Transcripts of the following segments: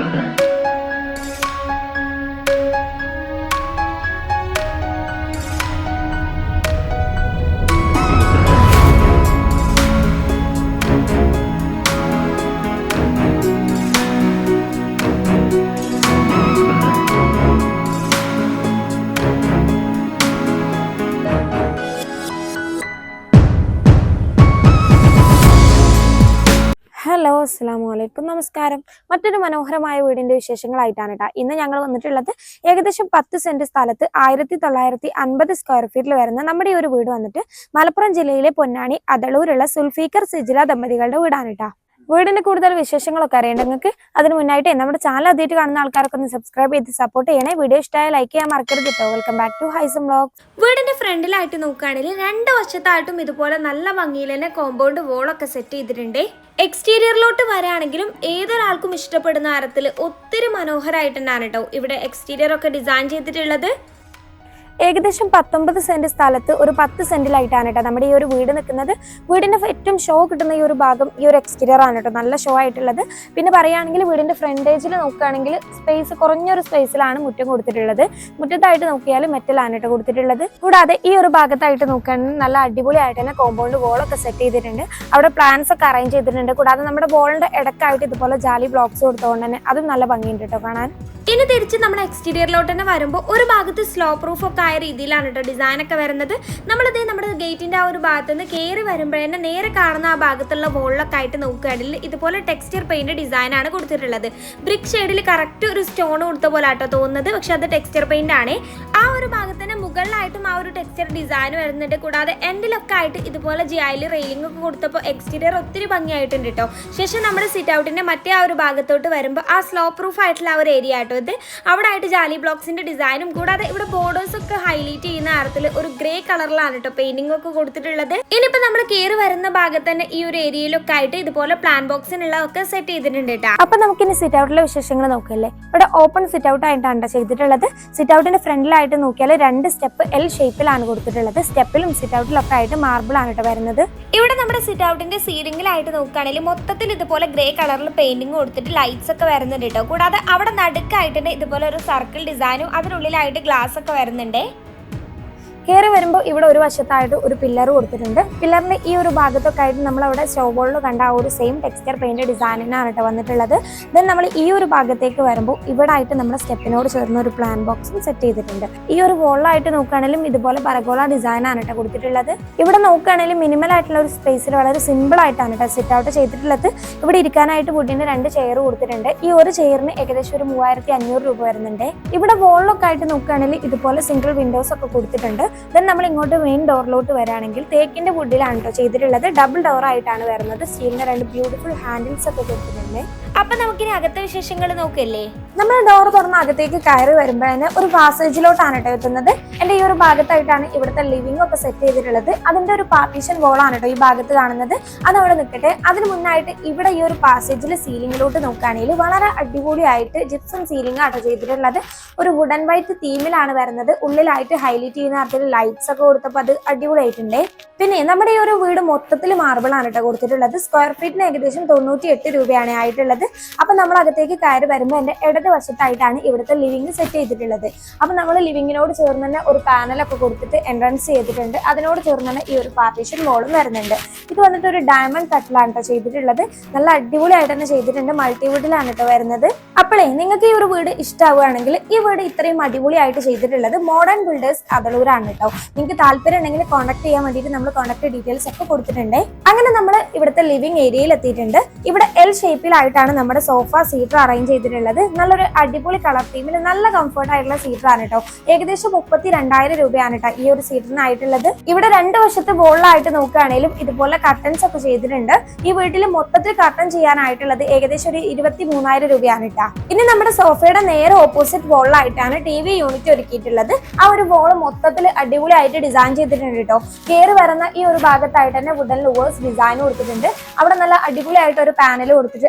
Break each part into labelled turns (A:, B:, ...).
A: Thank you. Hello അസ്സാം വലൈക്കും നമസ്കാരം. മറ്റൊരു മനോഹരമായ വീടിന്റെ വിശേഷങ്ങളായിട്ടാണ് കേട്ടോ ഇന്ന് ഞങ്ങൾ വന്നിട്ടുള്ളത് ഏകദേശം പത്ത് സെന്റ് സ്ഥലത്ത് ആയിരത്തി തൊള്ളായിരത്തി അൻപത് സ്ക്വയർ ഫീറ്റിൽ വരുന്ന നമ്മുടെ ഈ ഒരു വീട് വന്നിട്ട് മലപ്പുറം ജില്ലയിലെ പൊന്നാനി അതളൂരുള്ള സുൽഫീക്കർ സിജില ദമ്പതികളുടെ വീടാണ് കേട്ടോ വീടിന്റെ കൂടുതൽ വിശേഷങ്ങളൊക്കെ അറിയേണ്ട നിങ്ങൾക്ക് അതിന് മുന്നായിട്ട് നമ്മുടെ ചാനൽ ആദ്യമായിട്ട് കാണുന്ന ആൾക്കാരൊക്കെ ഒന്ന് സബ്സ്ക്രൈബ് ചെയ്ത് സപ്പോർട്ട് ചെയ്യണേ. വീഡിയോ ഇഷ്ടമായ ലൈക്ക് ചെയ്യാൻ മറക്കരുത് കേട്ടോ welcome back to Haisam blog
B: വീടിന്റെ ഫ്രണ്ടിലായിട്ട് നോക്കുകയാണെങ്കിൽ രണ്ട് വശത്തായിട്ടും ഇതുപോലെ നല്ല ഭംഗിയിൽ തന്നെ കോമ്പൗണ്ട് വോളൊക്കെ സെറ്റ് ചെയ്തിട്ടുണ്ട്. എക്സ്റ്റീരിയറിലോട്ട് വരാണെങ്കിലും ഏതൊരാൾക്കും ഇഷ്ടപ്പെടുന്ന തരത്തിൽ ഒത്തിരി മനോഹരമായിട്ട് തന്നെയാണ് കേട്ടോ ഇവിടെ എക്സ്റ്റീരിയർ ഒക്കെ ഡിസൈൻ ചെയ്തിട്ടുള്ളത്.
A: ഏകദേശം പത്തൊമ്പത് സെന്റ് സ്ഥലത്ത് ഒരു പത്ത് സെന്റിലായിട്ടാണ് കേട്ടോ നമ്മുടെ ഈ ഒരു വീട് നിൽക്കുന്നത്. വീടിന്റെ ഏറ്റവും ഷോ കിട്ടുന്ന ഈ ഒരു ഭാഗം ഈ ഒരു എക്സ്റ്റീരിയർ ആണ് കേട്ടോ. നല്ല ഷോ ആയിട്ടുള്ളത്. പിന്നെ പറയുകയാണെങ്കിൽ വീടിന്റെ ഫ്രണ്ടേജിൽ നോക്കുകയാണെങ്കിൽ സ്പേസ് കുറഞ്ഞൊരു സ്പേസിലാണ് മുറ്റം കൊടുത്തിട്ടുള്ളത്. മുറ്റത്തായിട്ട് നോക്കിയാൽ മെറ്റലാണ് കേട്ടോ കൊടുത്തിട്ടുള്ളത്. കൂടാതെ ഈ ഒരു ഭാഗത്തായിട്ട് നോക്കുകയാണെങ്കിൽ നല്ല അടിപൊളിയായിട്ട് തന്നെ കോമ്പൗണ്ട് വോളൊക്കെ സെറ്റ് ചെയ്തിട്ടുണ്ട്. അവിടെ പ്ലാൻസ് ഒക്കെ അറേഞ്ച് ചെയ്തിട്ടുണ്ട്. കൂടാതെ നമ്മുടെ ബോളിന്റെ ഇടക്കായിട്ട് ഇതുപോലെ ജാലി ബ്ലോക്സ് കൊടുത്തുകൊണ്ട് തന്നെ അതും നല്ല ഭംഗിയുണ്ട് കേട്ടോ കാണാൻ.
B: ഇനി തിരിച്ച് നമ്മുടെ എക്സ്റ്റീരിയറിലോട്ട് തന്നെ വരുമ്പോൾ ഒരു ഭാഗത്ത് സ്ലോ പ്രൂഫ് ഒക്കെ ആയ രീതിയിലാണ് കേട്ടോ ഡിസൈൻ ഒക്കെ വരുന്നത്. നമ്മളിത് നമ്മുടെ ഗേറ്റിന്റെ ആ ഒരു ഭാഗത്ത് നിന്ന് കയറി വരുമ്പോഴേ നേരെ കാണുന്ന ആ ഭാഗത്തുള്ള വോളിലൊക്കെ ആയിട്ട് നോക്കുകയാണെങ്കിൽ ഇതുപോലെ ടെക്സ്ചർ പെയിന്റ് ഡിസൈനാണ് കൊടുത്തിട്ടുള്ളത്. ബ്രിക്ക് ഷെയ്ഡിൽ കറക്റ്റ് ഒരു സ്റ്റോൺ കൊടുത്ത പോലെ ആട്ടോ തോന്നുന്നത്. പക്ഷെ അത് ടെക്സ്ചർ പെയിന്റ് ആണ്. ആ ഒരു ഭാഗത്തിന് മുകളിലായിട്ടും ആ ഒരു ടെക്സ്ചർ ഡിസൈൻ വരുന്നുണ്ട്. കൂടാതെ എൻഡിലൊക്കെ ആയിട്ട് ഇതുപോലെ ജിയായിൽ റെയിലിംഗ് ഒക്കെ കൊടുത്തപ്പോൾ എക്സ്റ്റീരിയർ ഒത്തിരി ഭംഗിയായിട്ടുണ്ട് കേട്ടോ ശേഷം നമ്മുടെ സിറ്റ് ഔട്ടിന്റെ മറ്റേ ആ ഒരു ഭാഗത്തോട്ട് വരുമ്പോൾ ആ സ്ലോ പ്രൂഫ് ആയിട്ടുള്ള ആ ഒരു ഏരിയ ആട്ടോ ഇത് അവിടെ ആയിട്ട് ജാലി ബ്ലോക്സിന്റെ ഡിസൈനും കൂടാതെ ഇവിടെ ബോർഡേഴ്സ് ഒക്കെ ഹൈലൈറ്റ് ചെയ്യുന്ന തരത്തിൽ ഒരു ഗ്രേ കളറിലാണ് കേട്ടോ പെയിന്റിംഗ് ഒക്കെ കൊടുത്തിട്ടുള്ളത്. ഇനിയിപ്പോ നമ്മൾ കയറി വരുന്ന ഭാഗത്ത് തന്നെ ഈ ഒരു ഏരിയയിലൊക്കെ ആയിട്ട് ഇതുപോലെ പ്ലാൻ ബോക്സിനുള്ള ഒക്കെ സെറ്റ് ചെയ്തിട്ടുണ്ട് കേട്ടോ
A: അപ്പൊ നമുക്കിനി സിറ്റ് ഔട്ടിലെ വിശേഷങ്ങൾ നോക്കല്ലേ? ഇവിടെ ഓപ്പൺ സിറ്റ് ഔട്ട് ആയിട്ടാണ് ട്ടോ ചെയ്തിട്ടുള്ളത്. സിറ്റ് ഔട്ടിന്റെ ഫ്രണ്ടിലായിട്ട് നോക്കിയാൽ രണ്ട് സ്റ്റെപ്പ് എൽ ഷേപ്പിലാണ് കൊടുത്തിട്ടുള്ളത്. സ്റ്റെപ്പിലും സിറ്റ് ഔട്ടിലൊക്കെ ആയിട്ട് മാർബിൾ ആണ് കേട്ടോ വരുന്നത്.
B: ഇവിടെ നമ്മുടെ സിറ്റ് ഔട്ടിന്റെ സീലിംഗിലായിട്ട് നോക്കുകയാണെങ്കിൽ മൊത്തത്തിൽ ഇതുപോലെ ഗ്രേ കളറിൽ പെയിന്റിംഗ് കൊടുത്തിട്ട് ലൈറ്റ്സ് ഒക്കെ വരുന്നുണ്ട് കേട്ടോ കൂടാതെ അവിടെ നടുക്കായിട്ട് തന്നെ ഇതുപോലെ ഒരു സർക്കിൾ ഡിസൈനും അതിനുള്ളിലായിട്ട് ഗ്ലാസ് ഒക്കെ വരുന്നുണ്ട്.
A: കയറി വരുമ്പോൾ ഇവിടെ ഒരു വശത്തായിട്ട് ഒരു പില്ലർ കൊടുത്തിട്ടുണ്ട്. പില്ലറിന്റെ ഈ ഒരു ഭാഗത്തൊക്കെ ആയിട്ട് നമ്മൾ അവിടെ ഷോബോളിൽ കണ്ട ആ ഒരു സെയിം ടെക്സ്ചർ പെയിന്റ് ഡിസൈനിനാണ് കേട്ടോ വന്നിട്ടുള്ളത്. ദെൻ നമ്മൾ ഈ ഒരു ഭാഗത്തേക്ക് വരുമ്പോൾ ഇവിടെ ആയിട്ട് നമ്മുടെ സ്റ്റെപ്പിനോട് ചേർന്ന ഒരു പ്ലാൻ ബോക്സും സെറ്റ് ചെയ്തിട്ടുണ്ട്. ഈ ഒരു വോളായിട്ട് നോക്കുകയാണെങ്കിലും ഇതുപോലെ പരഗോള ഡിസൈനാണ് കേട്ടോ കൊടുത്തിട്ടുള്ളത്. ഇവിടെ നോക്കുകയാണെങ്കിലും മിനിമൽ ആയിട്ടുള്ള ഒരു സ്പേസിൽ വളരെ സിമ്പിൾ ആയിട്ടാണ് കേട്ടോ സെറ്റ് ഔട്ട് ചെയ്തിട്ടുള്ളത്. ഇവിടെ ഇരിക്കാനായിട്ട് കുട്ടീന്റെ രണ്ട് ചെയർ കൊടുത്തിട്ടുണ്ട്. ഈ ഒരു ചെയറിന് ഏകദേശം ഒരു മൂവായിരത്തി അഞ്ഞൂറ് രൂപ വരുന്നുണ്ട്. ഇവിടെ വോളിലൊക്കെ ആയിട്ട് നോക്കുകയാണെങ്കിൽ ഇതുപോലെ സിംഗിൾ വിൻഡോസ് ഒക്കെ കൊടുത്തിട്ടുണ്ട്. ദെൻ നമ്മൾ ഇങ്ങോട്ട് മെയിൻ ഡോറിലോട്ട് വരാണെങ്കിൽ തേക്കിന്റെ വുഡിലാണ് കേട്ടോ ചെയ്തിട്ടുള്ളത്. ഡബിൾ ഡോർ ആയിട്ടാണ് വരുന്നത്. സ്റ്റീലിന്റെ രണ്ട് ബ്യൂട്ടിഫുൾ ഹാൻഡിൽസ് ഒക്കെ കൊടുത്തിട്ടുണ്ട്.
B: അപ്പൊ നമുക്കിനി അകത്തെ വിശേഷങ്ങൾ നോക്കല്ലേ?
A: നമ്മൾ ഡോർ തുറന്ന് അകത്തേക്ക് കയറി വരുമ്പോഴേ ഒരു പാസേജിലോട്ടാണ് കേട്ടോ എത്തുന്നത്. എന്റെ ഈ ഒരു ഭാഗത്തായിട്ടാണ് ഇവിടുത്തെ ലിവിംഗ് ഒക്കെ സെറ്റ് ചെയ്തിട്ടുള്ളത്. അതിന്റെ ഒരു പാർട്ടീഷൻ വോളാണ് കേട്ടോ ഈ ഭാഗത്ത് കാണുന്നത്. അത് അവിടെ നിൽക്കട്ടെ അതിന് മുന്നായിട്ട് ഇവിടെ ഈ ഒരു പാസേജിൽ സീലിംഗിലോട്ട് നോക്കുകയാണെങ്കിൽ വളരെ അടിപൊളിയായിട്ട് ജിപ്സം സീലിംഗ് ആട്ടോ ചെയ്തിട്ടുള്ളത്. ഒരു വുഡൻ വൈറ്റ് തീമിലാണ് വരുന്നത്. ഉള്ളിലായിട്ട് ഹൈലൈറ്റ് ചെയ്യുന്ന തരത്തിൽ ലൈറ്റ്സ് ഒക്കെ കൊടുത്തപ്പോൾ അത് അടിപൊളിയായിട്ടുണ്ട്. പിന്നെ നമ്മുടെ ഈ ഒരു വീട് മൊത്തത്തിൽ മാർബിൾ ആണ് കേട്ടോ കൊടുത്തിട്ടുള്ളത്. സ്ക്വയർ ഫീറ്റിന് ഏകദേശം തൊണ്ണൂറ്റി എട്ട് രൂപയാണ് ആയിട്ടുള്ളത്. അപ്പൊ നമ്മൾ അകത്തേക്ക് കയറി വരുമ്പോൾ എന്റെ ഇടത് വശത്തായിട്ടാണ് ഇവിടുത്തെ ലിവിംഗ് സെറ്റ് ചെയ്തിട്ടുള്ളത്. അപ്പൊ നമ്മൾ ലിവിങ്ങിനോട് ചേർന്ന് തന്നെ ഒരു പാനലൊക്കെ കൊടുത്തിട്ട് എൻട്രൻസ് ചെയ്തിട്ടുണ്ട്. അതിനോട് ചേർന്ന് തന്നെ ഈ ഒരു പാർട്ടീഷൻ വോളും വരുന്നുണ്ട്. ഇത് വന്നിട്ട് ഒരു ഡയമണ്ട് കട്ടിലാണ് കേട്ടോ ചെയ്തിട്ടുള്ളത്. നല്ല അടിപൊളിയായിട്ട് തന്നെ ചെയ്തിട്ടുണ്ട്. മൾട്ടിവുഡിലാണ് കേട്ടോ വരുന്നത്. അപ്പോഴേ നിങ്ങൾക്ക് ഈ ഒരു വീട് ഇഷ്ടമാവുകയാണെങ്കിൽ ഈ വീട് ഇത്രയും അടിപൊളിയായിട്ട് ചെയ്തിട്ടുള്ളത് മോഡേൺ ബിൽഡേഴ്സ് അതളൂരാണ് കേട്ടോ നിങ്ങൾക്ക് താല്പര്യം ഉണ്ടെങ്കിൽ കോൺടാക്ട് ചെയ്യാൻ വേണ്ടിയിട്ട് നമ്മൾ കോൺടാക്ട് ഡീറ്റെയിൽസ് ഒക്കെ കൊടുത്തിട്ടുണ്ട്. അങ്ങനെ നമ്മൾ ഇവിടുത്തെ ലിവിംഗ് ഏരിയയിൽ എത്തിയിട്ടുണ്ട്. ഇവിടെ എൽ ഷേപ്പിലായിട്ടാണ് നമ്മുടെ സോഫ സീറ്റർ അറേഞ്ച് ചെയ്തിട്ടുള്ളത്. നല്ലൊരു അടിപൊളി കളർ തീമിൽ നല്ല കംഫർട്ട് ആയിട്ടുള്ള സീറ്റർ ആണ് കേട്ടോ ഏകദേശം മുപ്പത്തി രണ്ടായിരം രൂപയാണ് കേട്ടോ ഈ ഒരു സീറ്ററിനായിട്ടുള്ളത് ഇവിടെ രണ്ട് വശത്ത് ബോളിലായിട്ട് നോക്കുകയാണെങ്കിലും ഇതുപോലെ കർട്ടൻസ് ഒക്കെ ചെയ്തിട്ടുണ്ട്. ഈ വീട്ടിൽ മൊത്തത്തിൽ കർട്ടൻ ചെയ്യാനായിട്ടുള്ളത് ഏകദേശം ഒരു ഇരുപത്തി മൂന്നായിരം രൂപയാണ് കേട്ടോ ഇനി നമ്മുടെ സോഫയുടെ നേരെ ഓപ്പോസിറ്റ് ബോളിലായിട്ടാണ് ടി വി യൂണിറ്റ് ഒരുക്കിയിട്ടുള്ളത്. ആ ഒരു ബോൾ മൊത്തത്തിൽ അടിപൊളിയായിട്ട് ഡിസൈൻ ചെയ്തിട്ടുണ്ട് കേട്ടോ കയറി വരുന്ന ഈ ഒരു ഭാഗത്തായിട്ട് തന്നെ വുഡൻ ലൂവേഴ്സ് ഡിസൈൻ കൊടുത്തിട്ടുണ്ട്. അവിടെ നല്ല അടിപൊളിയായിട്ട് ഒരു പാനൽ കൊടുത്തിട്ട്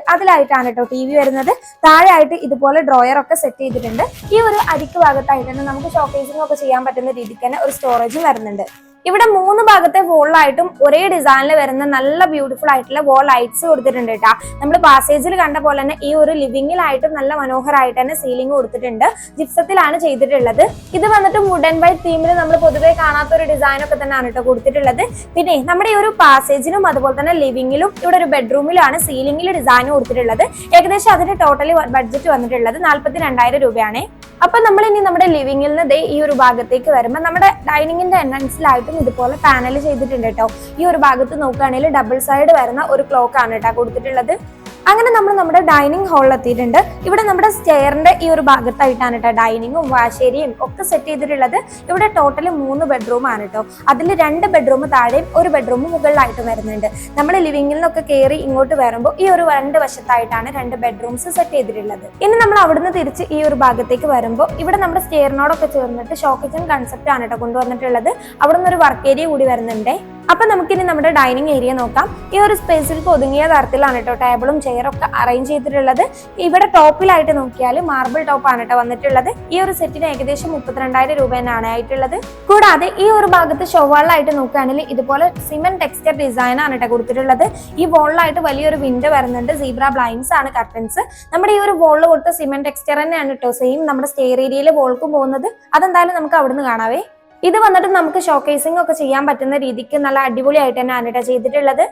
A: അതിലായിട്ടാണ് കേട്ടോ ടി വി വരുന്നത്. താഴെയായിട്ട് ഇതുപോലെ ഡ്രോയർ ഒക്കെ സെറ്റ് ചെയ്തിട്ടുണ്ട്. ഈ ഒരു അരിക്ക് ഭാഗത്തായിട്ട് തന്നെ നമുക്ക് ഷോക്കേസിംഗ് ഒക്കെ ചെയ്യാൻ പറ്റുന്ന രീതിക്ക് തന്നെ ഒരു സ്റ്റോറേജും വരുന്നുണ്ട്. ഇവിടെ മൂന്ന് ഭാഗത്തെ വോളിലായിട്ടും ഒരേ ഡിസൈനിൽ വരുന്ന നല്ല ബ്യൂട്ടിഫുൾ ആയിട്ടുള്ള വോൾ ലൈറ്റ്സ് കൊടുത്തിട്ടുണ്ട് കേട്ടോ നമ്മൾ പാസേജിൽ കണ്ട പോലെ തന്നെ ഈ ഒരു ലിവിങ്ങിലായിട്ടും നല്ല മനോഹരമായിട്ട് തന്നെ സീലിംഗ് കൊടുത്തിട്ടുണ്ട്. ജിപ്സത്തിലാണ് ചെയ്തിട്ടുള്ളത്. ഇത് വന്നിട്ട് വുഡൻ വൈറ്റ് തീമിൽ നമ്മൾ പൊതുവെ കാണാത്ത ഒരു ഡിസൈൻ ഒക്കെ തന്നെയാണ് കേട്ടോ കൊടുത്തിട്ടുള്ളത്. പിന്നെ നമ്മുടെ ഈ ഒരു പാസേജിനും അതുപോലെ തന്നെ ലിവിങ്ങിലും ഇവിടെ ഒരു ബെഡ്റൂമിലാണ് സീലിംഗിൽ ഡിസൈൻ കൊടുത്തിട്ടുള്ളത്. ഏകദേശം അതിന്റെ ടോട്ടലി ബഡ്ജറ്റ് വന്നിട്ടുള്ളത് നാല്പത്തി രണ്ടായിരം രൂപയാണ്. അപ്പൊ നമ്മൾ ഇനി നമ്മുടെ ലിവിംഗിൽ നിന്ന് ദേ ഈ ഒരു ഭാഗത്തേക്ക് വരുമ്പോൾ നമ്മുടെ ഡൈനിങ്ങിന്റെ എൻട്രൻസിലായിട്ടും ഇതുപോലെ പാനൽ ചെയ്തിട്ടുണ്ട് കേട്ടോ. ഈ ഒരു ഭാഗത്ത് നോക്കുകയാണെങ്കിൽ ഡബിൾ സൈഡ് വരുന്ന ഒരു ക്ലോക്ക് ആണ് കേട്ടോ കൊടുത്തിട്ടുള്ളത്. അങ്ങനെ നമ്മൾ നമ്മുടെ ഡൈനിങ് ഹാളിൽ എത്തിയിട്ടുണ്ട്. ഇവിടെ നമ്മുടെ സ്റ്റെയറിന്റെ ഈ ഒരു ഭാഗത്തായിട്ടാണ് കേട്ടോ ഡൈനിങ്ങും വാശേരിയും ഒക്കെ സെറ്റ് ചെയ്തിട്ടുള്ളത്. ഇവിടെ ടോട്ടൽ മൂന്ന് ബെഡ്റൂം ആണ് കേട്ടോ അതിൽ രണ്ട് ബെഡ്റൂം താഴെയും ഒരു ബെഡ്റൂം മുകളിലായിട്ട് വരുന്നുണ്ട്. നമ്മൾ ലിവിംഗിൽ നിന്നൊക്കെ കയറി ഇങ്ങോട്ട് വരുമ്പോൾ ഈ ഒരു രണ്ട് വശത്തായിട്ടാണ് രണ്ട് ബെഡ്റൂംസ് സെറ്റ് ചെയ്തിട്ടുള്ളത്. ഇനി നമ്മൾ അവിടുന്ന് തിരിച്ച് ഈ ഒരു ഭാഗത്തേക്ക് വരുമ്പോൾ ഇവിടെ നമ്മുടെ സ്റ്റെയറിനോടൊക്കെ ചേർന്നിട്ട് ഷോക്കിച്ചൻ കൺസെപ്റ്റ് ആണ് കേട്ടോ കൊണ്ടുവന്നിട്ടുള്ളത്. അവിടെ നിന്ന് ഒരു വർക്ക് ഏരിയ കൂടി വരുന്നുണ്ട്. അപ്പൊ നമുക്കിനി നമ്മുടെ ഡൈനിങ് ഏരിയ നോക്കാം. ഈ ഒരു സ്പേസിൽ ഒതുങ്ങിയ തരത്തിലാണ് കേട്ടോ ടേബിളും ചെയറൊക്കെ അറേഞ്ച് ചെയ്തിട്ടുള്ളത്. ഇവിടെ ടോപ്പിലായിട്ട് നോക്കിയാൽ മാർബിൾ ടോപ്പ് ആണ് കേട്ടോ വന്നിട്ടുള്ളത്. ഈ ഒരു സെറ്റിന് ഏകദേശം മുപ്പത്തിരണ്ടായിരം രൂപ തന്നെയാണ് ആയിട്ടുള്ളത്. കൂടാതെ ഈ ഒരു ഭാഗത്ത് ഷോവാളിലായിട്ട് നോക്കുകയാണെങ്കിൽ ഇതുപോലെ സിമെന്റ് ടെക്സ്ചർ ഡിസൈൻ ആണ് കേട്ടോ കൊടുത്തിട്ടുള്ളത്. ഈ വോളിലായിട്ട് വലിയൊരു വിൻഡോ വരുന്നുണ്ട്. സീബ്ര ബ്ലൈൻസ് ആണ് കർട്ടൻസ് നമ്മുടെ ഈ ഒരു വോളിൽ കൊടുത്ത സിമെന്റ് ടെക്സ്ചർ തന്നെയാണ് കേട്ടോ സെയിം നമ്മുടെ സ്റ്റെയർ ഏരിയയിൽ വോൾക്കും പോകുന്നത്. അതെന്തായാലും നമുക്ക് അവിടുന്ന് കാണാവേ. ഇത് വന്നിട്ട് നമുക്ക് ഷോക്കേസിംഗ് ഒക്കെ ചെയ്യാൻ പറ്റുന്ന രീതിക്ക് നല്ല അടിപൊളിയായിട്ട് തന്നെ കേട്ടോ ചെയ്തിട്ടുള്ളത്.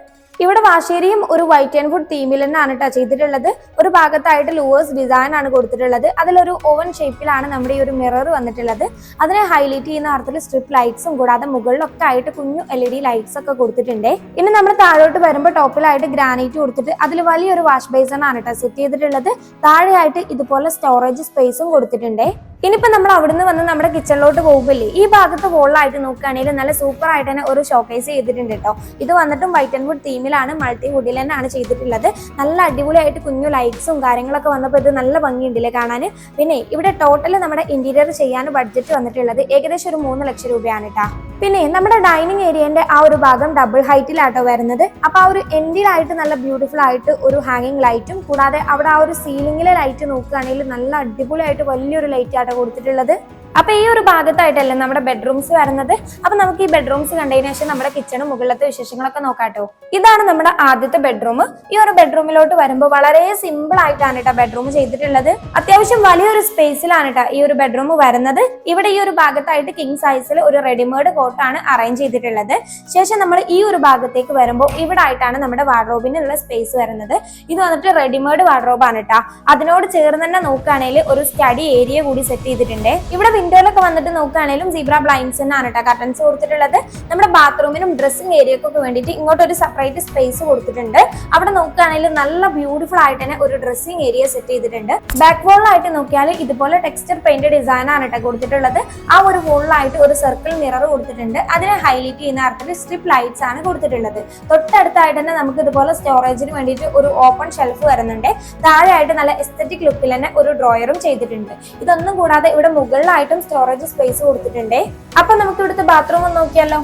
A: ഇവിടെ വാശേരിയും ഒരു വൈറ്റ് ആൻഡ് ഫുഡ് തീമിൽ തന്നെയാണ് ടച്ച് ചെയ്തിട്ടുള്ളത്. ഒരു ഭാഗത്തായിട്ട് ലൂവേഴ്സ് ഡിസൈൻ ആണ് കൊടുത്തിട്ടുള്ളത്. അതിലൊരു ഓവൻ ഷേപ്പിലാണ് നമ്മുടെ ഈ ഒരു മിറർ വന്നിട്ടുള്ളത്. അതിനെ ഹൈലൈറ്റ് ചെയ്യുന്ന അർത്ഥത്തിൽ സ്ട്രിപ്പ് ലൈറ്റ്സും കൂടാതെ മുകളിലൊക്കെ ആയിട്ട് കുഞ്ഞു എൽ ഇ ഡി ലൈറ്റ്സ് ഒക്കെ കൊടുത്തിട്ടുണ്ട്. ഇനി നമ്മൾ താഴോട്ട് വരുമ്പോൾ ടോപ്പിലായിട്ട് ഗ്രാനൈറ്റ് കൊടുത്തിട്ട് അതിൽ വലിയൊരു വാഷ് ബേസൺ ആണ് സെറ്റ് ചെയ്തിട്ടുള്ളത്. താഴെയായിട്ട് ഇതുപോലെ സ്റ്റോറേജ് സ്പേസും കൊടുത്തിട്ടുണ്ട്. ഇനിയിപ്പോ നമ്മൾ അവിടുന്ന് വന്ന് നമ്മുടെ കിച്ചണിലോട്ട് പോകുമല്ലേ ഈ ഭാഗത്ത് വോളായിട്ട് നോക്കുകയാണെങ്കിൽ നല്ല സൂപ്പർ ആയിട്ട് തന്നെ ഒരു ഷോക്കേസ് ചെയ്തിട്ടുണ്ട് കേട്ടോ ഇത് വന്നിട്ടും വൈറ്റ് ആൻഡ് വുഡ് തീമിലാണ് മൾട്ടി വുഡിൽ തന്നെയാണ് ചെയ്തിട്ടുള്ളത്. നല്ല അടിപൊളിയായിട്ട് കുഞ്ഞു ലൈറ്റ്സും കാര്യങ്ങളൊക്കെ വന്നപ്പോൾ ഇത് നല്ല ഭംഗിയുണ്ടല്ലേ കാണാൻ. പിന്നെ ഇവിടെ ടോട്ടൽ നമ്മുടെ ഇന്റീരിയർ ചെയ്യാൻ ബഡ്ജറ്റ് വന്നിട്ടുള്ളത് ഏകദേശം ഒരു മൂന്ന് ലക്ഷം രൂപയാണ് കേട്ടോ പിന്നെ നമ്മുടെ ഡൈനിങ് ഏരിയന്റെ ആ ഒരു ഭാഗം ഡബിൾ ഹൈറ്റിലാട്ടോ വരുന്നത്. അപ്പൊ ആ ഒരു എൻഡിലായിട്ട് നല്ല ബ്യൂട്ടിഫുൾ ആയിട്ട് ഒരു ഹാങ്ങിങ് ലൈറ്റും കൂടാതെ അവിടെ ആ ഒരു സീലിംഗിലെ ലൈറ്റ് നോക്കുകയാണെങ്കിൽ നല്ല അടിപൊളിയായിട്ട് വലിയൊരു ലൈറ്റ് കൊടുത്തിട്ടുള്ളത്. അപ്പൊ ഈ ഒരു ഭാഗത്തായിട്ടല്ലേ നമ്മുടെ ബെഡ്റൂംസ് വരുന്നത്? അപ്പൊ നമുക്ക് ഈ ബെഡ്റൂംസ് കണ്ടതിന് ശേഷം നമ്മുടെ കിച്ചണും മുകളിലത്തെ വിശേഷങ്ങളൊക്കെ നോക്കാട്ടോ. ഇതാണ് നമ്മുടെ ആദ്യത്തെ ബെഡ്റൂം ഈ ഒരു ബെഡ്റൂമിലോട്ട് വരുമ്പോൾ വളരെ സിമ്പിൾ ആയിട്ടാണ് കേട്ടോ ബെഡ്റൂം ചെയ്തിട്ടുള്ളത്. അത്യാവശ്യം വലിയൊരു സ്പേസിലാണ് കേട്ടോ ഈ ഒരു ബെഡ്റൂം വരുന്നത്. ഇവിടെ ഈ ഒരു ഭാഗത്തായിട്ട് കിങ് സൈസിൽ ഒരു റെഡിമേഡ് കോട്ടാണ് അറേഞ്ച് ചെയ്തിട്ടുള്ളത്. ശേഷം നമ്മൾ ഈ ഒരു ഭാഗത്തേക്ക് വരുമ്പോൾ ഇവിടെ ആയിട്ടാണ് നമ്മുടെ വാർഡ്രോബിനുള്ള സ്പേസ് വരുന്നത്. ഇത് വന്നിട്ട് റെഡിമേഡ് വാർഡ്രോബാണ് കേട്ടോ അതിനോട് ചേർന്ന് തന്നെ നോക്കുകയാണെങ്കിൽ ഒരു സ്റ്റഡി ഏരിയ കൂടി സെറ്റ് ചെയ്തിട്ടുണ്ട്. ഇവിടെ വിൻഡോയിലൊക്കെ വന്നിട്ട് നോക്കുകയാണെങ്കിലും സീബ്ര ബ്ലൈൻഡ്സ് തന്നെയാണ് കേട്ടോ കർട്ടൻസ് കൊടുത്തിട്ടുള്ളത്. നമ്മുടെ ബാത്റൂമിനും ഡ്രസ്സിംഗ് ഏരിയക്കൊക്കെ വേണ്ടിയിട്ട് ഇങ്ങോട്ട് ഒരു സെപ്പറേറ്റ് സ്പേസ് കൊടുത്തിട്ടുണ്ട്. അവിടെ നോക്കുകയാണെങ്കിൽ നല്ല ബ്യൂട്ടിഫുൾ ആയിട്ട് തന്നെ ഒരു ഡ്രസ്സിംഗ് ഏരിയ സെറ്റ് ചെയ്തിട്ടുണ്ട്. ബാക്ക് വോളിലായിട്ട് നോക്കിയാൽ ഇതുപോലെ ടെക്സ്ചർ പെയിന്റ് ഡിസൈനാണ് കേട്ടോ കൊടുത്തിട്ടുള്ളത്. ആ ഒരു വോളിലായിട്ട് ഒരു സർക്കിൾ മിറർ കൊടുത്തിട്ടുണ്ട്. അതിനെ ഹൈലൈറ്റ് ചെയ്യുന്ന അർത്ഥത്തിൽ സ്ട്രിപ്പ് ലൈറ്റ്സ് ആണ് കൊടുത്തിട്ടുള്ളത്. തൊട്ടടുത്തായിട്ട് തന്നെ നമുക്ക് ഇതുപോലെ സ്റ്റോറേജിന് വേണ്ടിയിട്ട് ഒരു ഓപ്പൺ ഷെൽഫ് വരുന്നുണ്ട്. താഴെയായിട്ട് നല്ല എസ്തറ്റിക് ലുക്കിൽ തന്നെ ഒരു ഡ്രോയറും ചെയ്തിട്ടുണ്ട്. ഇതൊന്നും കൂടാതെ ഇവിടെ മുകളിലായിട്ടും സ്റ്റോറേജ് സ്പേസ് കൊടുത്തിട്ടുണ്ട്. അപ്പൊ നമുക്ക് ഇവിടുത്തെ ബാത്റൂം ഒന്ന് നോക്കിയാലോ?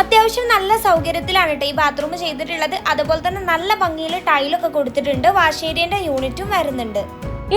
B: അത്യാവശ്യം നല്ല സൗകര്യത്തിലാണ് കേട്ടോ ഈ ബാത്റൂം ചെയ്തിട്ടുള്ളത്. അതുപോലെ തന്നെ നല്ല ഭംഗിയിൽ ടൈലൊക്കെ കൊടുത്തിട്ടുണ്ട്. വാഷേരിയന്റെ യൂണിറ്റും വരുന്നുണ്ട്.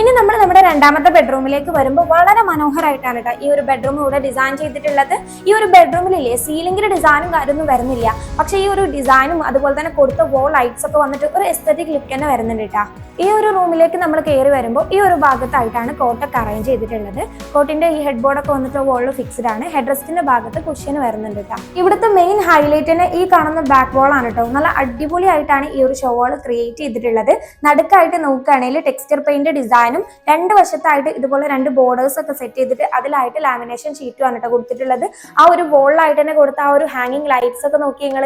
A: ഇനി നമ്മൾ നമ്മുടെ രണ്ടാമത്തെ ബെഡ്റൂമിലേക്ക് വരുമ്പോൾ വളരെ മനോഹരമായിട്ടാണ് കേട്ടോ ഈ ഒരു ബെഡ്റൂം ഇവിടെ ഡിസൈൻ ചെയ്തിട്ടുള്ളത്. ഈ ഒരു ബെഡ്റൂമിലില്ലേ സീലിംഗിന്റെ ഡിസൈനും കാര്യമൊന്നും വരുന്നില്ല. പക്ഷേ ഈ ഒരു ഡിസൈനും അതുപോലെ തന്നെ കൊടുത്ത വോൾ ലൈറ്റ്സ് ഒക്കെ വന്നിട്ട് ഒരു എസ്തറ്റിക് ലുക്ക് തന്നെ വരുന്നുണ്ട് കേട്ടോ ഈ ഒരു റൂമിലേക്ക് നമ്മൾ കയറി വരുമ്പോൾ ഈ ഒരു ഭാഗത്തായിട്ടാണ് കോട്ടൊക്കെ അറേഞ്ച് ചെയ്തിട്ടുള്ളത്. കോട്ടിന്റെ ഈ ഹെഡ് ബോർഡൊക്കെ വന്നിട്ട് വോളിൽ ഫിക്സ്ഡ് ആണ്. ഹെഡ് റെസ്റ്റിന്റെ ഭാഗത്ത് കുഷ്യന് വരുന്നുണ്ട് കേട്ടോ ഇവിടുത്തെ മെയിൻ ഹൈലൈറ്റ് ഹൈലൈറ്റിന് ഈ കാണുന്ന ബാക്ക് വോൾ ആണ് കേട്ടോ നല്ല അടിപൊളിയായിട്ടാണ് ഈ ഒരു ഷോ വാൾ ക്രിയേറ്റ് ചെയ്തിട്ടുള്ളത്. നടുക്കായിട്ട് നോക്കുകയാണെങ്കിൽ ടെക്സ്ചർ പെയിന്റ് ഡിസൈനും രണ്ട് വശത്തായിട്ട് ഇതുപോലെ രണ്ട് ബോർഡേഴ്സ് ഒക്കെ സെറ്റ് ചെയ്തിട്ട് അതിലായിട്ട് ലാമിനേഷൻ ഷീറ്റും ആണ് കൊടുത്തിട്ടുള്ളത്. ആ ഒരു വോളിലായിട്ട് തന്നെ കൊടുത്ത ആ ഒരു ഹാങ്ങിങ് ലൈറ്റ്സ് ഒക്കെ നോക്കി നിങ്ങൾ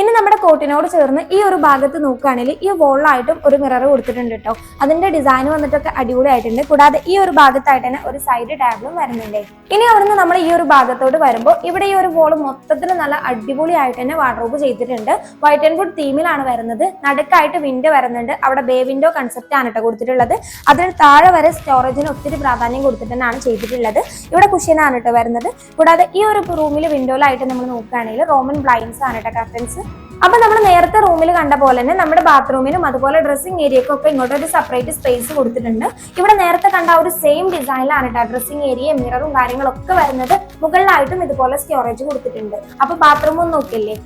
A: ഇനി നമ്മുടെ കോട്ടിനോട് ചേർന്ന് ഈ ഒരു ഭാഗത്ത് നോക്കുകയാണെങ്കിൽ ഈ വോളിലായിട്ടും ഒരു മിറർ കൊടുത്തിട്ടുണ്ട് കേട്ടോ അതിന്റെ ഡിസൈൻ വന്നിട്ടൊക്കെ അടിപൊളിയായിട്ടുണ്ട്. കൂടാതെ ഈ ഒരു ഭാഗത്തായിട്ട് തന്നെ ഒരു സൈഡ് ടാബിളും വരുന്നുണ്ട്. ഇനി അവിടുന്ന് നമ്മൾ ഈ ഒരു ഭാഗത്തോട്ട് വരുമ്പോൾ ഇവിടെ ഈ ഒരു വോൾ മൊത്തത്തിൽ നല്ല അടിപൊളിയായിട്ട് തന്നെ വാർഡ്രോബ് ചെയ്തിട്ടുണ്ട്. വൈറ്റ് ആൻഡ് വുഡ് തീമിലാണ് വരുന്നത്. നടുക്കായിട്ട് വിൻഡോ വരുന്നുണ്ട്. അവിടെ ബേ വിൻഡോ കൺസെപ്റ്റ് ആണ് കേട്ടോ കൊടുത്തിട്ടുള്ളത്. അതിന് താഴെ വരെ സ്റ്റോറേജിന് ഒത്തിരി പ്രാധാന്യം കൊടുത്തിട്ട് തന്നെയാണ് ചെയ്തിട്ടുള്ളത്. ഇവിടെ കുഷ്യനാണ് കേട്ടോ വരുന്നത്. കൂടാതെ ഈ ഒരു റൂമിൽ വിൻഡോയിലായിട്ട് നമ്മൾ നോക്കുകയാണെങ്കിൽ റോമൻ ബ്ലൈൻസ് ആണ് കേട്ടോ കർട്ടൻസ് അപ്പൊ നമ്മൾ നേരത്തെ റൂമിൽ കണ്ട പോലെ തന്നെ നമ്മുടെ ബാത്റൂമിനും അതുപോലെ ഡ്രസ്സിംഗ് ഏരിയക്കും ഒക്കെ ഇങ്ങോട്ട് ഒരു സെപ്പറേറ്റ് സ്പേസ് കൊടുത്തിട്ടുണ്ട്. ഇവിടെ നേരത്തെ കണ്ട ഒരു സെയിം ഡിസൈനിലാണ് കേട്ടോ ഡ്രസ്സിംഗ് ഏരിയ മിററും കാര്യങ്ങളൊക്കെ വരുന്നത് മുകളിലായിട്ടും ഇതുപോലെ സ്റ്റോറേജ് കൊടുത്തിട്ടുണ്ട്. അപ്പൊ ബാത്റൂമും നോക്കില്ലേ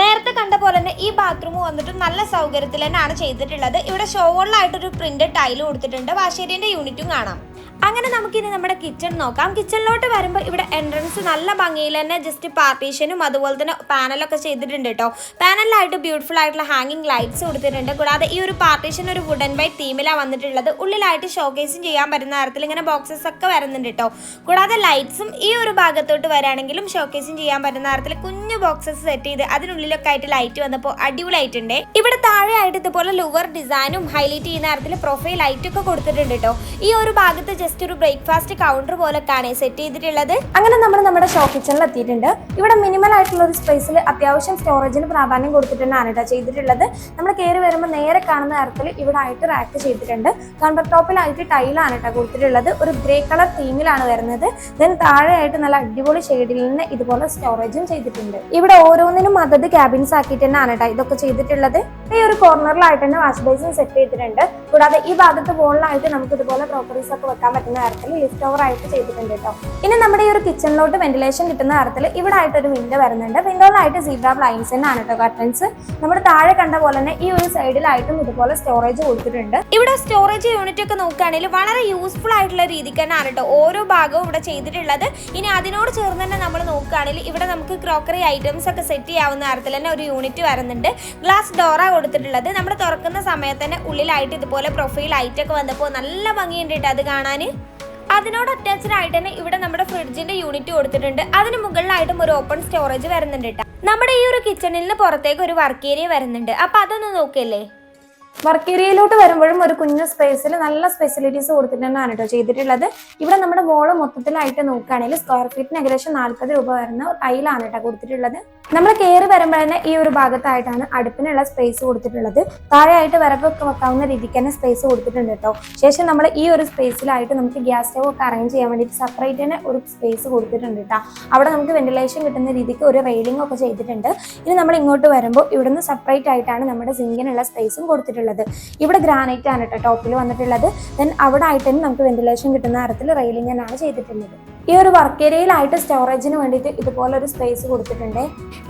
B: നേരത്തെ കണ്ട പോലെ തന്നെ ഈ ബാത്റൂം വന്നിട്ട് നല്ല സൗകര്യത്തിൽ തന്നെയാണ് ചെയ്തിട്ടുള്ളത്. ഇവിടെ ഷോവറിലായിട്ടൊരു പ്രിന്റ് ടൈൽ കൊടുത്തിട്ടുണ്ട്. വാശേരിന്റെ യൂണിറ്റും കാണാം. അങ്ങനെ നമുക്കിനി നമ്മുടെ കിച്ചൺ നോക്കാം. കിച്ചണിലോട്ട് വരുമ്പോൾ ഇവിടെ എൻട്രൻസ് നല്ല ഭംഗിയിൽ തന്നെ ജസ്റ്റ് പാർട്ടീഷനും അതുപോലെ തന്നെ പാനലൊക്കെ ചെയ്തിട്ടുണ്ട് കേട്ടോ പാനലിലായിട്ട് ബ്യൂട്ടിഫുൾ ആയിട്ടുള്ള ഹാങ്ങിങ് ലൈറ്റ്സ് കൊടുത്തിട്ടുണ്ട്. കൂടാതെ ഈ ഒരു പാർട്ടീഷൻ ഒരു വുഡൻ വൈറ്റ് തീമിലാണ് വന്നിട്ടുള്ളത്. ഉള്ളിലായിട്ട് ഷോക്കേസും ചെയ്യാൻ പറ്റുന്ന തരത്തിൽ ഇങ്ങനെ ബോക്സസ് ഒക്കെ വരുന്നുണ്ട് കേട്ടോ കൂടാതെ ലൈറ്റ്സും ഈ ഒരു ഭാഗത്തോട്ട് വരാണെങ്കിലും ഷോക്കേസും ചെയ്യാൻ പറ്റുന്ന തരത്തിൽ കുഞ്ഞു ബോക്സസ് സെറ്റ് ചെയ്ത് അതിനുള്ളിലൊക്കെ ആയിട്ട് ലൈറ്റ് വന്നപ്പോൾ അടിപൊളിയായിട്ടുണ്ട് ഇവിടെ താഴെയായിട്ട് ഇതുപോലെ ലുവർ ഡിസൈനും ഹൈലൈറ്റ് ചെയ്യുന്ന തരത്തിൽ പ്രൊഫൈൽ ലൈറ്റ് ഒക്കെ കൊടുത്തിട്ടുണ്ട് കേട്ടോ ഈ ഒരു ഭാഗത്ത് ജസ്റ്റ് ഒരു ബ്രേക്ക്ഫാസ്റ്റ് കൗണ്ടർ പോലൊക്കെയാണ് സെറ്റ് ചെയ്തിട്ടുള്ളത്.
A: അങ്ങനെ നമ്മൾ നമ്മുടെ ഷോ കിച്ചണിൽ എത്തിയിട്ടുണ്ട്. ഇവിടെ മിനിമൽ ആയിട്ടുള്ള ഒരു സ്പേസിൽ അത്യാവശ്യം സ്റ്റോറേജിന് പ്രാധാന്യം കൊടുത്തിട്ടാണ് കേട്ടോ ചെയ്തിട്ടുള്ളത്. നമ്മൾ കയറി വരുമ്പോൾ നേരെ കാണുന്ന തരത്തിൽ ഇവിടെ ആയിട്ട് റാക്ക് ചെയ്തിട്ടുണ്ട്. കൗണ്ടർ ടോപ്പിലായിട്ട് ടൈലാണ് കേട്ടോ കൊടുത്തിട്ടുള്ളത്. ഒരു ഗ്രേ കളർ തീമിലാണ് വരുന്നത്. ദെൻ താഴെയായിട്ട് നല്ല അടിപൊളി ഷെയ്ഡിൽ നിന്ന് ഇതുപോലെ സ്റ്റോറേജും ചെയ്തിട്ടുണ്ട്. ഇവിടെ ഓരോന്നിനും അതത് ക്യാബിൻസ് ആക്കിയിട്ട് തന്നെയാണ് കേട്ടോ ഇതൊക്കെ ചെയ്തിട്ടുള്ളത്. ഈ ഒരു കോർണറിലായിട്ട് തന്നെ വാഷ് ബേസിൻ സെറ്റ് ചെയ്തിട്ടുണ്ട്. കൂടാതെ ഈ ഭാഗത്ത് ബോളിലായിട്ട് നമുക്ക് ഇതുപോലെ ക്രോക്കറീസ് ഒക്കെ വെക്കാൻ പറ്റുന്ന തരത്തിൽ ലിഫ്റ്റ് ഓവർ ആയിട്ട് ചെയ്തിട്ടുണ്ട് കേട്ടോ ഇനി നമ്മുടെ ഈ ഒരു കിച്ചണിലോട്ട് വെന്റിലേഷൻ കിട്ടുന്ന തരത്തിൽ ഇവിടെ ആയിട്ട് ഒരു വിൻഡോ വരുന്നുണ്ട്. വിൻഡോയിലായിട്ട് സീബ്ര ബ്ലൈൻസ് ആണ് കേട്ടോ കർട്ടൻസ് നമ്മുടെ താഴെ കണ്ട പോലെ തന്നെ ഈ ഒരു സൈഡിലായിട്ടും ഇതുപോലെ സ്റ്റോറേജ് കൊടുത്തിട്ടുണ്ട്.
B: ഇവിടെ സ്റ്റോറേജ് യൂണിറ്റ് ഒക്കെ നോക്കുകയാണെങ്കിൽ വളരെ യൂസ്ഫുൾ ആയിട്ടുള്ള രീതിക്ക് തന്നെയാണ് കേട്ടോ ഓരോ ഭാഗവും ഇവിടെ ചെയ്തിട്ടുള്ളത്. ഇനി അതിനോട് ചേർന്ന് തന്നെ നമ്മൾ നോക്കുകയാണെങ്കിൽ ഇവിടെ നമുക്ക് ക്രോക്കറി ഐറ്റംസ് ഒക്കെ സെറ്റ് ചെയ്യാവുന്ന തരത്തിൽ തന്നെ ഒരു യൂണിറ്റ് വരുന്നുണ്ട്. ഗ്ലാസ് ഡോറ കൊടുത്തിട്ടുള്ളത്. നമ്മൾ തുറക്കുന്ന സമയത്ത് തന്നെ ഉള്ളിലായിട്ട് ഇതുപോലെ പ്രൊഫൈൽ ലൈറ്റ് ഒക്കെ വന്നപ്പോൾ നല്ല ഭംഗിയുണ്ട് കേട്ടോ അത് കാണാൻ അതിനോട് അറ്റാച്ച്ഡ് ആയിട്ട് തന്നെ ഇവിടെ നമ്മുടെ ഫ്രിഡ്ജിന്റെ യൂണിറ്റ് കൊടുത്തിട്ടുണ്ട്. അതിന് മുകളിലായിട്ടും ഒരു ഓപ്പൺ സ്റ്റോറേജ് വരുന്നുണ്ട് നമ്മുടെ ഈ ഒരു കിച്ചണിൽ നിന്ന് പുറത്തേക്ക് ഒരു വർക്ക് ഏരിയ വരുന്നുണ്ട്. അപ്പൊ അതൊന്ന് നോക്കിയല്ലേ?
A: വർക്ക് ഏരിയയിലോട്ട് വരുമ്പോഴും ഒരു കുഞ്ഞു സ്പേസിൽ നല്ല സ്പെസിലിറ്റീസ് കൊടുത്തിട്ടാണ് കേട്ടോ ചെയ്തിട്ടുള്ളത്. ഇവിടെ നമ്മുടെ വോൾ മൊത്തത്തിലായിട്ട് നോക്കുകയാണെങ്കിൽ സ്ക്വയർ ഫീറ്റിന് ഏകദേശം നാൽപ്പത് രൂപ വരുന്ന ടൈലാണ് കേട്ടോ കൊടുത്തിട്ടുള്ളത്. നമ്മൾ കയറി വരുമ്പോൾ തന്നെ ഈ ഒരു ഭാഗത്തായിട്ടാണ് അടുപ്പിനുള്ള സ്പേസ് കൊടുത്തിട്ടുള്ളത്. താഴെയായിട്ട് വിറകൊക്കെ വെക്കാവുന്ന രീതിക്ക് തന്നെ സ്പേസ് കൊടുത്തിട്ടുണ്ട് കേട്ടോ. ശേഷം നമ്മൾ ഈ ഒരു സ്പേസിലായിട്ട് നമുക്ക് ഗ്യാസ് സ്റ്റവ് ഒക്കെ അറേഞ്ച് ചെയ്യാൻ വേണ്ടിയിട്ട് സെപ്പറേറ്റ് തന്നെ ഒരു സ്പേസ് കൊടുത്തിട്ടുണ്ട് കേട്ടോ. അവിടെ നമുക്ക് വെന്റിലേഷൻ കിട്ടുന്ന രീതിക്ക് ഒരു റെയിലിംഗ് ഒക്കെ ചെയ്തിട്ടുണ്ട്. ഇനി നമ്മൾ ഇങ്ങോട്ട് വരുമ്പോൾ ഇവിടുന്ന് സെപ്പറേറ്റ് ആയിട്ടാണ് നമ്മുടെ സിങ്കിനുള്ള സ്പേസും കൊടുത്തിട്ടുള്ളത്. ഇവിടെ ഗ്രാനൈറ്റ് ആണ് കേട്ടോ ടോപ്പിൽ വന്നിട്ടുള്ളത്. ദെൻ അവിടെ ആയിട്ട് നമുക്ക് വെന്റിലേഷൻ കിട്ടുന്ന തരത്തിൽ റെയിലിംഗ് തന്നെയാണ് ചെയ്തിട്ടുള്ളത്. ഈ ഒരു വർക്ക് ഏരിയയിലായിട്ട് സ്റ്റോറേജിന് വേണ്ടിയിട്ട് ഇതുപോലെ ഒരു സ്പേസ് കൊടുത്തിട്ടുണ്ട്.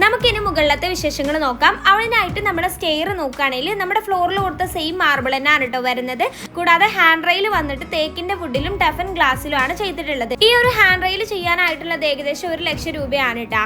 B: നമുക്കിനി മുകളിലത്തെ വിശേഷങ്ങൾ നോക്കാം. അവനായിട്ട് നമ്മുടെ സ്റ്റെയർ നോക്കുകയാണെങ്കിൽ നമ്മുടെ ഫ്ലോറിൽ കൊടുത്ത സെയിം മാർബിൾ തന്നെയാണ് കേട്ടോ വരുന്നത്. കൂടാതെ ഹാൻഡ് റെയിൽ വന്നിട്ട് തേക്കിന്റെ വുഡിലും ടഫൻ ഗ്ലാസ്സിലുമാണ് ചെയ്തിട്ടുള്ളത്. ഈ ഒരു ഹാൻഡ് റെയിൽ ചെയ്യാനായിട്ടുള്ളത് ഏകദേശം ഒരു ലക്ഷം രൂപയാണ് കേട്ടാ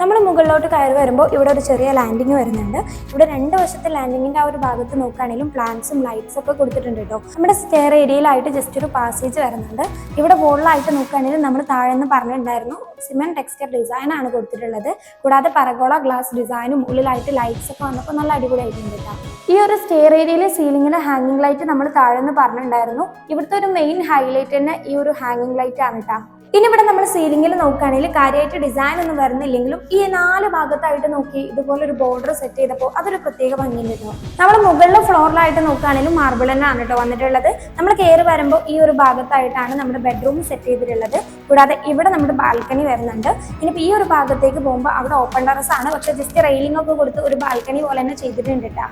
A: നമ്മൾ മുകളിലോട്ട് കയറി വരുമ്പോൾ ഇവിടെ ഒരു ചെറിയ ലാൻഡിങ് വരുന്നുണ്ട്. ഇവിടെ രണ്ട് വശത്തെ ലാൻഡിങ്ങിന്റെ ആ ഒരു ഭാഗത്ത് നോക്കുകയാണെങ്കിലും പ്ലാന്റ്സും ലൈറ്റ്സ് ഒക്കെ കൊടുത്തിട്ടുണ്ട് കേട്ടോ. നമ്മുടെ സ്റ്റെയർ ഏരിയയിലായിട്ട് ജസ്റ്റ് ഒരു പാസേജ് വരുന്നുണ്ട്. ഇവിടെ വോളിലായിട്ട് നോക്കുകയാണെങ്കിൽ നമ്മൾ താഴെ നിന്ന് പറഞ്ഞിട്ടുണ്ടായിരുന്നു. സിമെന്റ് ടെക്സ്ചർ ഡിസൈൻ ആണ് കൊടുത്തിട്ടുള്ളത്. കൂടാതെ പരഗോള ഗ്ലാസ് ഡിസൈനും ഉള്ളിലായിട്ട് ലൈറ്റ്സ് ഒക്കെ വന്നപ്പോൾ നല്ല അടിപൊളിയായിട്ടുണ്ട് കേട്ടോ. ഈ ഒരു സ്റ്റെയർ ഏരിയയിലെ സീലിങ്ങിന് ഹാങ്ങിങ് ലൈറ്റ് നമ്മൾ താഴെ നിന്ന് പറഞ്ഞിട്ടുണ്ടായിരുന്നു. ഇവിടുത്തെ ഒരു മെയിൻ ഹൈലൈറ്റ് തന്നെ ഈ ഒരു ഹാങ്ങിങ് ലൈറ്റ് ആണ് കേട്ടോ. ഇനി ഇവിടെ നമ്മൾ സീലിംഗിൽ നോക്കുകയാണെങ്കിൽ കാര്യമായിട്ട് ഡിസൈൻ ഒന്നും വരുന്നില്ലെങ്കിലും ഈ നാല് ഭാഗത്തായിട്ട് നോക്കി ഇതുപോലെ ഒരു ബോർഡർ സെറ്റ് ചെയ്തപ്പോൾ അതൊരു പ്രത്യേക ഭംഗിയുണ്ടായിരുന്നു നമ്മൾ മുകളിലെ ഫ്ലോറിലായിട്ട് നോക്കുകയാണെങ്കിലും മാർബിൾ തന്നെയാണ് കേട്ടോ വന്നിട്ടുള്ളത്. നമ്മൾ കയറി വരുമ്പോൾ ഈ ഒരു ഭാഗത്തായിട്ടാണ് നമ്മുടെ ബെഡ്റൂം സെറ്റ് ചെയ്തിട്ടുള്ളത്. കൂടാതെ ഇവിടെ നമ്മുടെ ബാൽക്കണി വരുന്നുണ്ട്. ഇനിയിപ്പോൾ ഈ ഒരു ഭാഗത്തേക്ക് പോകുമ്പോൾ അവിടെ ഓപ്പൺ ടെറസ് ആണ്. പക്ഷേ ജസ്റ്റ് റെയിലിംഗ് ഒക്കെ കൊടുത്ത് ഒരു ബാൽക്കണി പോലെ തന്നെ ചെയ്തിട്ടുണ്ട് കേട്ടോ.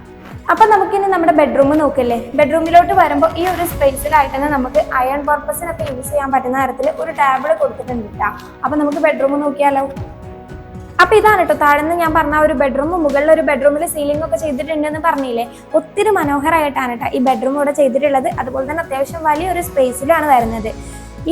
A: അപ്പൊ നമുക്കിനി നമ്മുടെ ബെഡ്റൂം നോക്കല്ലേ? ബെഡ്റൂമിലോട്ട് വരുമ്പോൾ ഈ ഒരു സ്പേസിലായിട്ട് തന്നെ നമുക്ക് അയൺ പർപ്പസിനൊക്കെ യൂസ് ചെയ്യാൻ പറ്റുന്ന തരത്തിൽ ഒരു ടേബിൾ കൊടുത്തിട്ടുണ്ട് കേട്ടോ അപ്പൊ നമുക്ക് ബെഡ്റൂം നോക്കിയാലോ? അപ്പൊ ഇതാണ് കേട്ടോ താഴെന്ന് ഞാൻ പറഞ്ഞ ഒരു ബെഡ്റൂം മുകളിൽ ഒരു ബെഡ്റൂമിൽ സീലിംഗ് ഒക്കെ ചെയ്തിട്ടുണ്ടെന്ന് പറഞ്ഞില്ലേ? ഒത്തിരി മനോഹരമായിട്ടാണ് കേട്ടോ ഈ ബെഡ്റൂം ഇവിടെ ചെയ്തിട്ടുള്ളത്. അതുപോലെ തന്നെ അത്യാവശ്യം വലിയൊരു സ്പേസിലാണ് വരുന്നത്.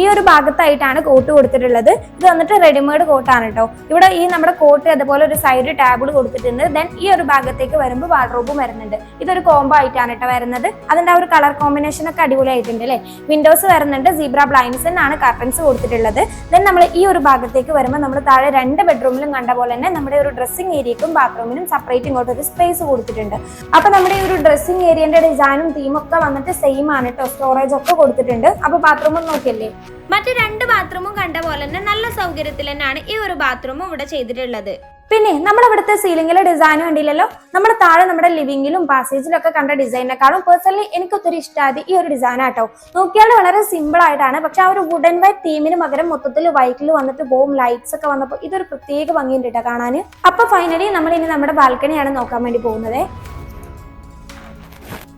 A: ഈ ഒരു ഭാഗത്തായിട്ടാണ് കോട്ട് കൊടുത്തിട്ടുള്ളത്. ഇത് വന്നിട്ട് റെഡിമെയ്ഡ് കോട്ടാണ് കേട്ടോ ഇവിടെ ഈ നമ്മുടെ കോട്ട് അതുപോലെ ഒരു സൈഡ് ടാബിൾ കൊടുത്തിട്ടുണ്ട്. ദെൻ ഈ ഒരു ഭാഗത്തേക്ക് വരുമ്പോൾ വാർഡ്രോബും വരുന്നുണ്ട്. ഇതൊരു കോംബോ ആയിട്ടാണ് കേട്ടോ വരുന്നത്. അതിന്റെ ആ ഒരു കളർ കോമ്പിനേഷൻ ഒക്കെ അടിപൊളിയായിട്ടുണ്ട് അല്ലേ വിൻഡോസ് വരുന്നുണ്ട്. സീബ്ര ബ്ലൈൻഡ്സ് ആണ് കർട്ടൻസ് കൊടുത്തിട്ടുള്ളത്. ദെൻ നമ്മൾ ഈ ഒരു ഭാഗത്തേക്ക് വരുമ്പോൾ നമ്മൾ താഴെ രണ്ട് ബെഡ്റൂമിലും കണ്ട പോലെ തന്നെ നമ്മുടെ ഒരു ഡ്രസ്സിംഗ് ഏരിയക്കും ബാത്റൂമിനും സെപ്പറേറ്റ് ഇങ്ങോട്ട് ഒരു സ്പേസ് കൊടുത്തിട്ടുണ്ട്. അപ്പൊ നമ്മുടെ ഈ ഒരു ഡ്രസ്സിംഗ് ഏരിയന്റെ ഡിസൈനും തീമൊക്കെ വന്നിട്ട് സെയിം ആണ് കേട്ടോ സ്റ്റോറേജ് ഒക്കെ കൊടുത്തിട്ടുണ്ട്. അപ്പൊ ബാത്റൂം നോക്കിയല്ലേ?
B: മറ്റു രണ്ട് ബാത്റൂമും കണ്ട പോലെ തന്നെ നല്ല സൗകര്യത്തിൽ തന്നെയാണ് ഈ ഒരു ബാത്റൂമും ഇവിടെ ചെയ്തിട്ടുള്ളത്.
A: പിന്നെ നമ്മുടെ ഇവിടുത്തെ സീലിംഗിലെ ഡിസൈൻ കണ്ടില്ലല്ലോ? നമ്മുടെ താഴെ നമ്മുടെ ലിവിംഗിലും പാസേജിലും ഒക്കെ കണ്ട ഡിസൈനിനെക്കാളും പേഴ്സണലി എനിക്ക് ഒത്തിരി ഇഷ്ടമായത് ഈ ഒരു ഡിസൈൻ ആട്ടോ. നോക്കിയാൽ വളരെ സിമ്പിൾ ആയിട്ടാണ്. പക്ഷെ ആ ഒരു വുഡൻ വൈറ്റ് തീമിന് പകരം മൊത്തത്തിൽ വൈറ്റിൽ വന്നിട്ട് ബോം ലൈറ്റ്സ് ഒക്കെ വന്നപ്പോൾ ഇതൊരു പ്രത്യേക ഭംഗിയുണ്ട് കേട്ടോ കാണാൻ. അപ്പൊ ഫൈനലി നമ്മൾ ഇനി നമ്മുടെ ബാൽക്കണിയാണ് നോക്കാൻ വേണ്ടി പോകുന്നത്.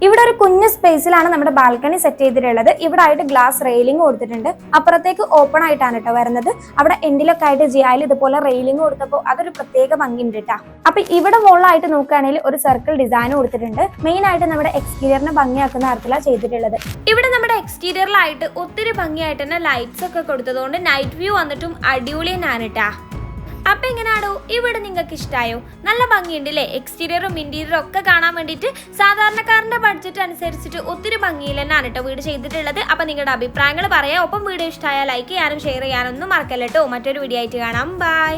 A: ഇവിടെ ഒരു കുഞ്ഞു സ്പേസിലാണ് നമ്മുടെ ബാൽക്കണി സെറ്റ് ചെയ്തിട്ടുള്ളത്. ഇവിടെ ആയിട്ട് ഗ്ലാസ് റെയിലിംഗ് കൊടുത്തിട്ടുണ്ട്. അപ്പുറത്തേക്ക് ഓപ്പൺ ആയിട്ടാണ് കേട്ടോ വരുന്നത്. അവിടെ എൻഡിലൊക്കെ ആയിട്ട് ജിയായിൽ ഇതുപോലെ റെയിലിംഗ് കൊടുത്തപ്പോൾ അതൊരു പ്രത്യേക ഭംഗിയുണ്ട് കേട്ടോ അപ്പൊ ഇവിടെ മുകളിലായിട്ട് നോക്കുകയാണെങ്കിൽ ഒരു സർക്കിൾ ഡിസൈൻ കൊടുത്തിട്ടുണ്ട്. മെയിൻ ആയിട്ട് നമ്മുടെ എക്സ്റ്റീരിയറിനെ ഭംഗിയാക്കുന്ന തരത്തിലാണ് ചെയ്തിട്ടുള്ളത്.
B: ഇവിടെ നമ്മുടെ എക്സ്റ്റീരിയറിലായിട്ട് ഒത്തിരി ഭംഗിയായിട്ട് തന്നെ ലൈറ്റ്സ് ഒക്കെ കൊടുത്തതുകൊണ്ട് നൈറ്റ് വ്യൂ വന്നിട്ടും അടിപൊളിയാണ് കേട്ടാ അപ്പൊ എങ്ങനെയാണോ ഇവിടെ നിങ്ങൾക്ക് ഇഷ്ടമായോ നല്ല ഭംഗിയുണ്ടല്ലേ? എക്സ്റ്റീരിയറും ഇന്റീരിയറും ഒക്കെ കാണാൻ വേണ്ടിയിട്ട് സാധാരണക്കാരന്റെ ബഡ്ജറ്റ് അനുസരിച്ചിട്ട് ഒത്തിരി ഭംഗിയിൽ തന്നെയാണ് കേട്ടോ വീട് ചെയ്തിട്ടുള്ളത്. അപ്പൊ നിങ്ങളുടെ അഭിപ്രായങ്ങൾ പറയാം. ഒപ്പം വീഡിയോ ഇഷ്ടമായ ലൈക്ക് ചെയ്യാനും ഷെയർ ചെയ്യാനൊന്നും മറക്കല്ലോ മറ്റൊരു വീഡിയോ ആയിട്ട് കാണാം. ബൈ